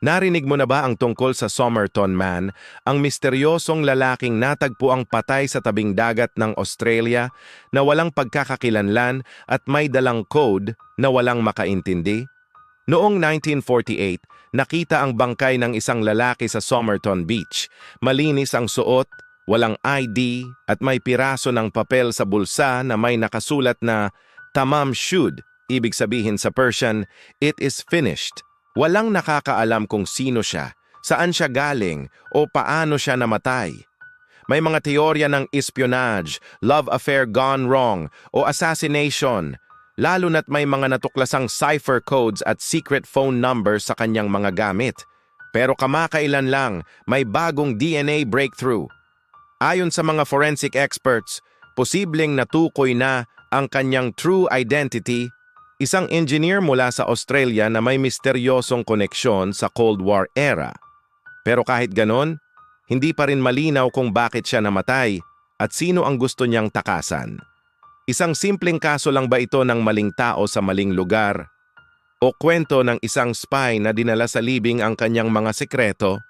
Narinig mo na ba ang tungkol sa Somerton Man, ang misteryosong lalaking natagpo ang patay sa tabing dagat ng Australia na walang pagkakakilanlan at may dalang code na walang makaintindi? Noong 1948, nakita ang bangkay ng isang lalaki sa Somerton Beach. Malinis ang suot, walang ID at may piraso ng papel sa bulsa na may nakasulat na Tamam Shud, ibig sabihin sa Persian, it is finished. Walang nakakaalam kung sino siya, saan siya galing o paano siya namatay. May mga teorya ng espionage, love affair gone wrong o assassination, lalo na't may mga natuklasang cipher codes at secret phone numbers sa kanyang mga gamit. Pero kamakailan lang, may bagong DNA breakthrough. Ayon sa mga forensic experts, posibleng natukoy na ang kanyang true identity Isang engineer mula sa Australia na may misteryosong koneksyon sa Cold War era. Pero kahit ganon, hindi pa rin malinaw kung bakit siya namatay at sino ang gusto niyang takasan. Isang simpleng kaso lang ba ito ng maling tao sa maling lugar? O kwento ng isang spy na dinala sa libing ang kanyang mga sekreto